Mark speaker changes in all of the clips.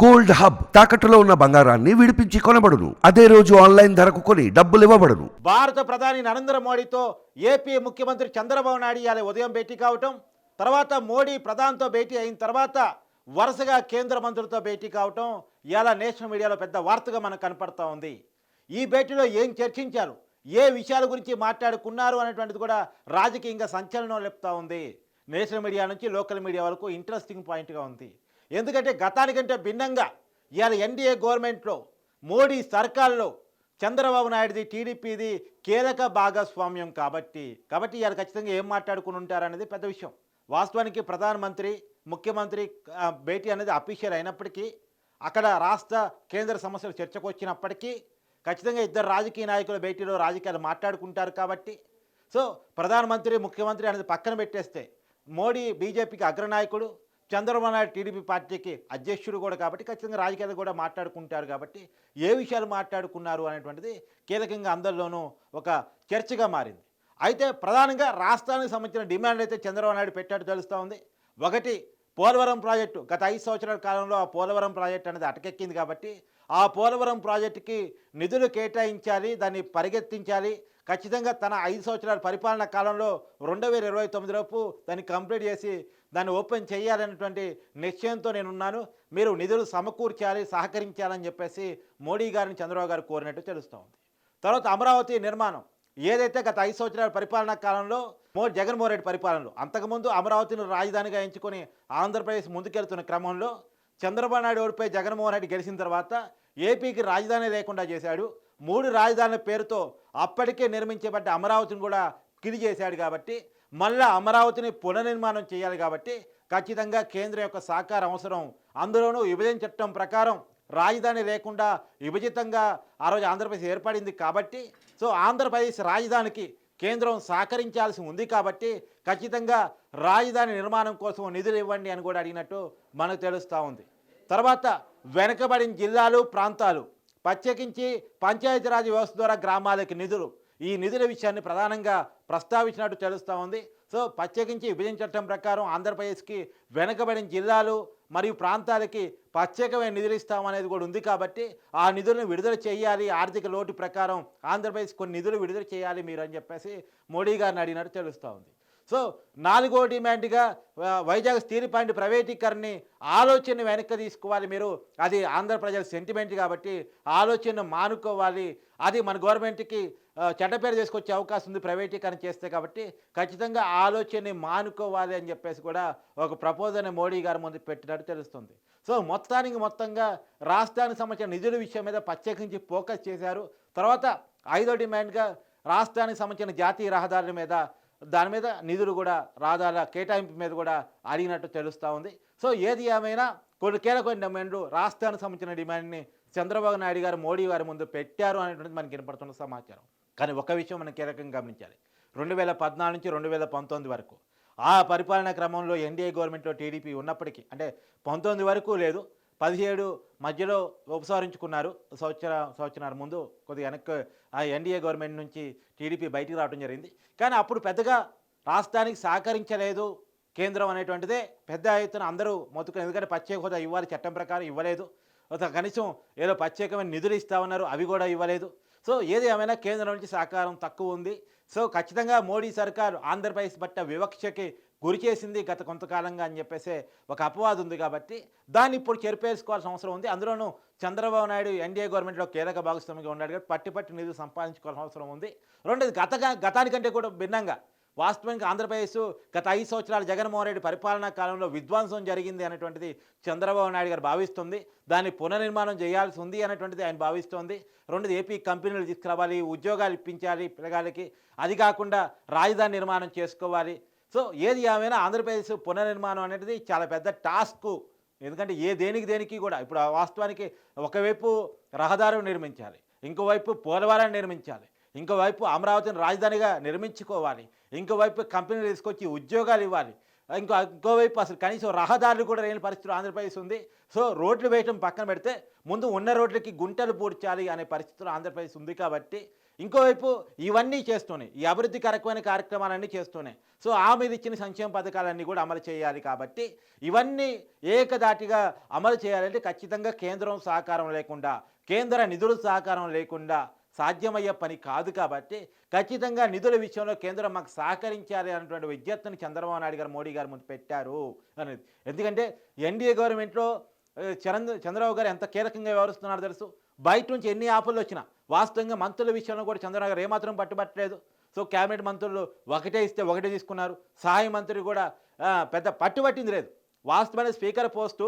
Speaker 1: Gold hub తాకట్టులో ఉన్న బంగారాన్ని విడిపించి కొనబడును. అదే రోజు ఆన్లైన్ ధరకు కొని డబ్బులు ఇవ్వబడును.
Speaker 2: భారత ప్రధాని నరేంద్ర మోడీతో ఏపీ ముఖ్యమంత్రి చంద్రబాబు నాయుడు ఇవాళ ఉదయం భేటీ కావటం తర్వాత మోడీ ప్రధానితో భేటీ అయిన తర్వాత వరుసగా కేంద్ర మంత్రులతో భేటీ కావటం ఇవాళ నేషనల్ మీడియాలో పెద్ద వార్తగా మనకు కనపడతా ఉంది. ఈ భేటీలో ఏం చర్చించారు? ఏ విషయాల గురించి మాట్లాడుకున్నారు అనేటువంటిది కూడా రాజకీయంగా సంచలనం లేపుతా ఉంది. నేషనల్ మీడియా నుంచి లోకల్ మీడియా వరకు ఇంట్రెస్టింగ్ పాయింట్గా ఉంది. ఎందుకంటే గతానికంటే భిన్నంగా ఇవాళ ఎన్డీఏ గవర్నమెంట్లో మోడీ సర్కార్లో చంద్రబాబు నాయుడుది టీడీపీది కీలక భాగస్వామ్యం కాబట్టి కాబట్టి ఇవాళ ఖచ్చితంగా ఏం మాట్లాడుకుని ఉంటారనేది పెద్ద విషయం. వాస్తవానికి ప్రధానమంత్రి ముఖ్యమంత్రి భేటీ అనేది అఫీషియల్ అయినప్పటికీ అక్కడ రాష్ట్ర కేంద్ర సమస్యలు చర్చకు వచ్చినప్పటికీ ఖచ్చితంగా ఇద్దరు రాజకీయ నాయకుల భేటీలో రాజకీయాలు మాట్లాడుకుంటారు కాబట్టి. సో ప్రధానమంత్రి ముఖ్యమంత్రి అనేది పక్కన పెట్టేస్తే మోడీ బీజేపీకి అగ్రనాయకుడు చంద్రబాబు నాయుడు టీడీపీ పార్టీకి అధ్యక్షుడు కూడా కాబట్టి ఖచ్చితంగా రాజకీయాలు కూడా మాట్లాడుకుంటారు కాబట్టి ఏ విషయాలు మాట్లాడుకున్నారు అనేటువంటిది కీలకంగా అందరిలోనూ ఒక చర్చగా మారింది. అయితే ప్రధానంగా రాష్ట్రానికి సంబంధించిన డిమాండ్ అయితే చంద్రబాబు నాయుడు పెట్టాడు తెలుస్తూ ఉంది. ఒకటి పోలవరం ప్రాజెక్టు గత ఐదు సంవత్సరాల కాలంలో ఆ పోలవరం ప్రాజెక్టు అనేది అటకెక్కింది కాబట్టి ఆ పోలవరం ప్రాజెక్టుకి నిధులు కేటాయించాలి దాన్ని పరిగెత్తించాలి. ఖచ్చితంగా తన ఐదు సంవత్సరాల పరిపాలన కాలంలో రెండు వేల ఇరవై తొమ్మిదిలోపు దాన్ని కంప్లీట్ చేసి దాన్ని ఓపెన్ చేయాలనేటువంటి నిశ్చయంతో నేనున్నాను. మీరు నిధులు సమకూర్చాలి సహకరించాలని చెప్పేసి మోడీ గారిని చంద్రబాబు గారు కోరినట్టు తెలుస్తోంది. తర్వాత అమరావతి నిర్మాణం. ఏదైతే గత ఐదు సంవత్సరాల పరిపాలనా కాలంలో మో జగన్మోహన్ రెడ్డి పరిపాలనలో అంతకుముందు అమరావతిని రాజధానిగా ఎంచుకొని ఆంధ్రప్రదేశ్ ముందుకెళ్తున్న క్రమంలో చంద్రబాబు నాయుడు ఓడిపై జగన్మోహన్ రెడ్డి గెలిచిన తర్వాత ఏపీకి రాజధాని లేకుండా చేశాడు. మూడు రాజధానుల పేరుతో అప్పటికే నిర్మించబడ్డ అమరావతిని కూడా కిలి చేశాడు కాబట్టి మళ్ళా అమరావతిని పునర్నిర్మాణం చేయాలి కాబట్టి ఖచ్చితంగా కేంద్రం యొక్క సహకారం అవసరం. అందులోనూ విభజన చట్టం ప్రకారం రాజధాని లేకుండా విభజితంగా ఆ రోజు ఆంధ్రప్రదేశ్ ఏర్పడింది కాబట్టి సో ఆంధ్రప్రదేశ్ రాజధానికి కేంద్రం సహకరించాల్సి ఉంది కాబట్టి ఖచ్చితంగా రాజధాని నిర్మాణం కోసం నిధులు ఇవ్వండి అని కూడా అడిగినట్టు మనకు తెలుస్తూ ఉంది. తర్వాత వెనుకబడిన జిల్లాలు ప్రాంతాలు ప్రత్యేకించి పంచాయతీరాజ్ వ్యవస్థ ద్వారా గ్రామాలకి నిధులు ఈ నిధుల విషయాన్ని ప్రధానంగా ప్రస్తావించినట్టు తెలుస్తూ ఉంది. సో ప్రత్యేకించి విభజన చట్టం ప్రకారం ఆంధ్రప్రదేశ్కి వెనుకబడిన జిల్లాలు మరియు ప్రాంతాలకి ప్రత్యేకమైన నిధులు ఇస్తామనేది కూడా ఉంది కాబట్టి ఆ నిధులను విడుదల చేయాలి. ఆర్థిక లోటు ప్రకారం ఆంధ్రప్రదేశ్ కొన్ని నిధులు విడుదల చేయాలి మీరు అని చెప్పేసి మోడీ గారిని అడిగినట్టు తెలుస్తూ ఉంది. సో నాలుగో డిమాండ్గా వైజాగ్ స్టీల్ ప్లాంట్ ప్రైవేటీకరణని ఆలోచన వెనక్కి తీసుకోవాలి మీరు. అది ఆంధ్ర ప్రజల సెంటిమెంట్ కాబట్టి ఆలోచన మానుకోవాలి. అది మన గవర్నమెంట్కి ఆ, చెడ్డ పేరు తీసుకొచ్చే అవకాశం ఉంది ప్రైవేటీకరణ చేస్తే కాబట్టి ఖచ్చితంగా ఆలోచనని మానుకోవాలి అని చెప్పేసి కూడా ఒక ప్రపోజల్ని మోడీ గారి ముందు పెట్టినట్టు తెలుస్తుంది. సో మొత్తానికి మొత్తంగా రాష్ట్రానికి సంబంధించిన నిధుల విషయం మీద ప్రత్యేకించి ఫోకస్ చేశారు. తర్వాత ఐదో డిమాండ్గా రాష్ట్రానికి సంబంధించిన జాతీయ రహదారుల మీద దాని మీద నిధులు కూడా రాదాల కేటాయింపు మీద కూడా అడిగినట్టు తెలుస్తూ ఉంది. సో ఏది ఏమైనా కొన్ని కీలకమైన డిమాండ్లు రాష్ట్రానికి సంబంధించిన డిమాండ్ని చంద్రబాబు నాయుడు గారు మోడీ గారి ముందు పెట్టారు అనేటువంటిది మనకి వినపడుతున్న సమాచారం. కానీ ఒక విషయం మనం కీలకంగా గమనించాలి. రెండు వేల పద్నాలుగు నుంచి రెండు వేల పంతొమ్మిది వరకు ఆ పరిపాలనా క్రమంలో ఎన్డీఏ గవర్నమెంట్లో టీడీపీ ఉన్నప్పటికీ అంటే పంతొమ్మిది వరకు లేదు పదిహేడు మధ్యలో ఉపసంహరించుకున్నారు సంవత్సర సంవత్సరాల ముందు కొద్దిగా వెనక్కి ఆ ఎన్డీఏ గవర్నమెంట్ నుంచి టీడీపీ బయటికి రావడం జరిగింది. కానీ అప్పుడు పెద్దగా రాష్ట్రానికి సహకరించలేదు కేంద్రం అనేటువంటిదే పెద్ద ఎత్తున అందరూ మొత్తుకుని ఎందుకంటే ప్రత్యేక హోదా ఇవ్వాలి చట్టం ప్రకారం ఇవ్వలేదు. కనీసం ఏదో ప్రత్యేకమైన నిధులు ఇస్తా ఉన్నారు అవి కూడా ఇవ్వలేదు. సో ఏది ఏమైనా కేంద్రం నుంచి సహకారం తక్కువ ఉంది. సో ఖచ్చితంగా మోడీ సర్కారు ఆంధ్రప్రదేశ్ పట్ల వివక్షకి గురి చేసింది గత కొంతకాలంగా అని చెప్పేసి ఒక అపవాదం ఉంది కాబట్టి దాన్ని ఇప్పుడు చెరిపేసుకోవాల్సిన అవసరం ఉంది. అందులోనూ చంద్రబాబు నాయుడు ఎన్డీఏ గవర్నమెంట్లో కీలక భాగస్వామిగా ఉన్నాడు కాబట్టి పట్టి పట్టి నిధులు సంపాదించుకోవాల్సిన అవసరం ఉంది. రెండోది గత గతానికంటే కూడా భిన్నంగా వాస్తవానికి ఆంధ్రప్రదేశ్ గత ఐదు సంవత్సరాలు జగన్మోహన్ రెడ్డి పరిపాలనా కాలంలో విధ్వంసం జరిగింది అనేటువంటిది చంద్రబాబు నాయుడు గారు భావిస్తుంది. దాన్ని పునర్నిర్మాణం చేయాల్సి ఉంది అనేటువంటిది ఆయన భావిస్తోంది. రెండోది ఏపీ కంపెనీలు తీసుకురావాలి ఉద్యోగాలు ఇప్పించాలి పిల్లగాళ్ళకి. అది కాకుండా రాజధాని నిర్మాణం చేసుకోవాలి. సో ఏది ఏమైనా ఆంధ్రప్రదేశ్ పునర్నిర్మాణం అనేది చాలా పెద్ద టాస్క్. ఎందుకంటే ఏ దేనికి దేనికి కూడా ఇప్పుడు ఆ వాస్తవానికి ఒకవైపు రహదారులు నిర్మించాలి ఇంకోవైపు పోలవరాన్ని నిర్మించాలి. ఇంకోవైపు అమరావతిని రాజధానిగా నిర్మించుకోవాలి. ఇంకోవైపు కంపెనీలు తీసుకొచ్చి ఉద్యోగాలు ఇవ్వాలి. ఇంకో ఇంకోవైపు అసలు కనీసం రహదారులు కూడా లేని పరిస్థితులు ఆంధ్రప్రదేశ్ ఉంది. సో రోడ్లు వేయటం పక్కన పెడితే ముందు ఉన్న రోడ్లకి గుంటలు పూడ్చాలి అనే పరిస్థితులు ఆంధ్రప్రదేశ్ ఉంది కాబట్టి ఇంకోవైపు ఇవన్నీ చేస్తూనే ఈ అభివృద్ధికరకమైన కార్యక్రమాలన్నీ చేస్తూనే సో ఆ మీద ఇచ్చిన సంక్షేమ పథకాలన్నీ కూడా అమలు చేయాలి కాబట్టి ఇవన్నీ ఏకదాటిగా అమలు చేయాలంటే ఖచ్చితంగా కేంద్రం సహకారం లేకుండా కేంద్ర నిధుల సహకారం లేకుండా సాధ్యమయ్యే పని కాదు కాబట్టి ఖచ్చితంగా నిధుల విషయంలో కేంద్రం మాకు సహకరించాలి అన్నటువంటి విజ్ఞప్తిని చంద్రబాబు నాయుడు గారు మోడీ గారు ముందు పెట్టారు అనేది ఎందుకంటే ఎన్డీఏ గవర్నమెంట్లో చంద్ర చంద్రబాబు గారు ఎంత కీలకంగా వ్యవహరిస్తున్నారో తెలుసు. బయట నుంచి ఎన్ని ఆఫర్లు వచ్చినా వాస్తవంగా మంత్రుల విషయంలో కూడా చంద్రబాబు గారు ఏమాత్రం పట్టుబట్టలేదు. సో కేబినెట్ మంత్రులు ఒకటే ఇస్తే ఒకటే తీసుకున్నారు. సహాయ మంత్రి కూడా పెద్ద పట్టుబట్టింది లేదు. వాస్తవమైన స్పీకర్ పోస్టు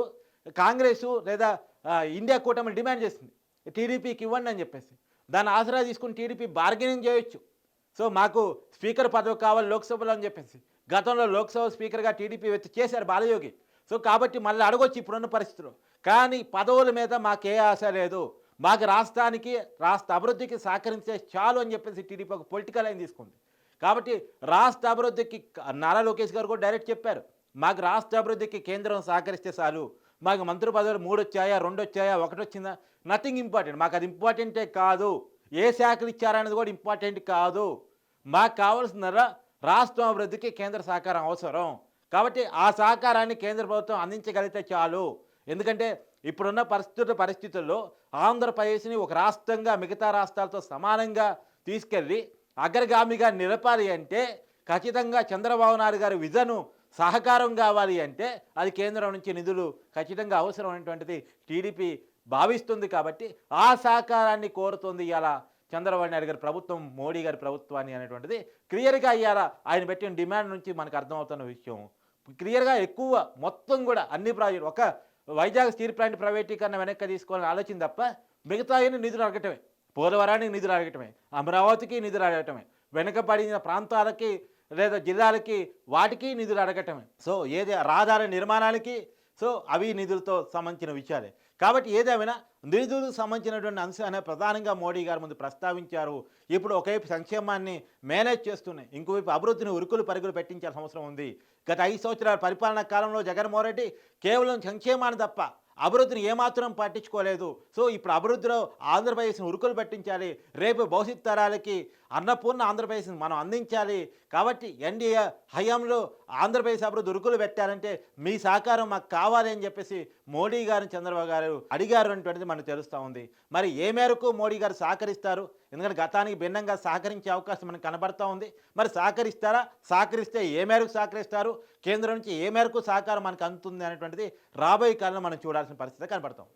Speaker 2: కాంగ్రెస్ లేదా ఇండియా కూటమి డిమాండ్ చేసింది. టీడీపీకి ఇవ్వండి అని చెప్పేసి. దాన్ని ఆసరా తీసుకుని టీడీపీ బార్గెనింగ్ చేయొచ్చు. సో మాకు స్పీకర్ పదవి కావాలి లోక్సభలో అని చెప్పేసి. గతంలో లోక్సభ స్పీకర్గా టీడీపీ వ్యక్తి చేశారు బాలయోగి. సో కాబట్టి మళ్ళీ అడగొచ్చు ఇప్పుడున్న పరిస్థితులు. కానీ పదవుల మీద మాకే ఆశ లేదు. మాకు రాష్ట్రానికి రాష్ట్ర అభివృద్ధికి సహకరించే చాలు అని చెప్పేసి టీడీపీ ఒక పొలిటికల్ లైన్ తీసుకుంది. కాబట్టి రాష్ట్ర అభివృద్ధికి నారా లోకేష్ గారు కూడా డైరెక్ట్ చెప్పారు. మాకు రాష్ట్ర అభివృద్ధికి కేంద్రం సహకరిస్తే చాలు. మాకు మంత్రి పదవులు మూడు వచ్చాయా రెండు వచ్చాయా ఒకటి వచ్చిందా నథింగ్ ఇంపార్టెంట్ మాకు అది ఇంపార్టెంటే కాదు. ఏ శాఖలు ఇచ్చారనేది కూడా ఇంపార్టెంట్ కాదు. మాకు కావాల్సిన రాష్ట్రం అభివృద్ధికి కేంద్ర సహకారం అవసరం. కాబట్టి ఆ సహకారాన్ని కేంద్ర ప్రభుత్వం అందించగలిగితే చాలు. ఎందుకంటే ఇప్పుడున్న పరిస్థితుల పరిస్థితుల్లో ఆంధ్రప్రదేశ్ని ఒక రాష్ట్రంగా మిగతా రాష్ట్రాలతో సమానంగా తీసుకెళ్ళి అగ్రగామిగా నిలపాలి అంటే ఖచ్చితంగా చంద్రబాబు నాయుడు గారి విజను సహకారం కావాలి అంటే అది కేంద్రం నుంచి నిధులు ఖచ్చితంగా అవసరమైనటువంటిది టీడీపీ భావిస్తుంది కాబట్టి ఆ సహకారాన్ని కోరుతుంది ఇలా చంద్రబాబు నాయుడు గారి ప్రభుత్వం మోడీ గారి ప్రభుత్వాన్ని అనేటువంటిది క్లియర్గా ఇవాళ ఆయన పెట్టిన డిమాండ్ నుంచి మనకు అర్థమవుతున్న విషయం. క్లియర్గా ఎక్కువ మొత్తం కూడా అన్ని ప్రాజెక్టు ఒక వైజాగ్ స్టీల్ ప్లాంట్ ప్రైవేటీకరణ వెనక్కి తీసుకోవాలని ఆలోచన తప్ప మిగతా నిధులు అడగటమే. పోలవరానికి నిధులు అడగటమే. అమరావతికి నిధులు అడగటమే. వెనుకబడిన ప్రాంతాలకి లేదా జిల్లాలకి వాటికి నిధులు అడగటమే. సో ఏది రహదార నిర్మాణానికి సో అవి నిధులతో సంబంధించిన విషయాలే. కాబట్టి ఏదేమైనా నిధులకు సంబంధించినటువంటి అంశాన్ని ప్రధానంగా మోడీ గారు ముందు ప్రస్తావించారు. ఇప్పుడు ఒకవైపు సంక్షేమాన్ని మేనేజ్ చేస్తున్నాయి ఇంకోవైపు అభివృద్ధిని ఉరుకులు పరుగులు పెట్టించాల్సిన అవసరం ఉంది. గత ఐదు సంవత్సరాల పరిపాలనా కాలంలో జగన్మోహన్ రెడ్డి కేవలం సంక్షేమాన్ని తప్ప అభివృద్ధిని ఏమాత్రం పట్టించుకోలేదు. సో ఇప్పుడు అభివృద్ధిలో ఆంధ్రప్రదేశ్ని ఉరుకులు పట్టించాలి. రేపు భవిష్యత్ తరాలకి అన్నపూర్ణ ఆంధ్రప్రదేశ్ని మనం అందించాలి. కాబట్టి ఎన్డీఏ హయాంలో ఆంధ్రప్రదేశ్ అభివృద్ధి ఉరుకులు పెట్టాలంటే మీ సహకారం మాకు కావాలి అని చెప్పేసి మోడీ గారు చంద్రబాబు గారు అడిగారు అనేటువంటిది మనకు తెలుస్తూ ఉంది. మరి ఏ మేరకు మోడీ గారు సహకరిస్తారు? ఎందుకంటే గతానికి భిన్నంగా సహకరించే అవకాశం మనకు కనబడతా ఉంది. మరి సహకరిస్తారా? సహకరిస్తే ఏ మేరకు సహకరిస్తారు? కేంద్రం నుంచి ఏ మేరకు సహకారం మనకు అందుతుంది అనేటువంటిది రాబోయే కాలంలో మనం చూడాల్సిన పరిస్థితి కనబడతాం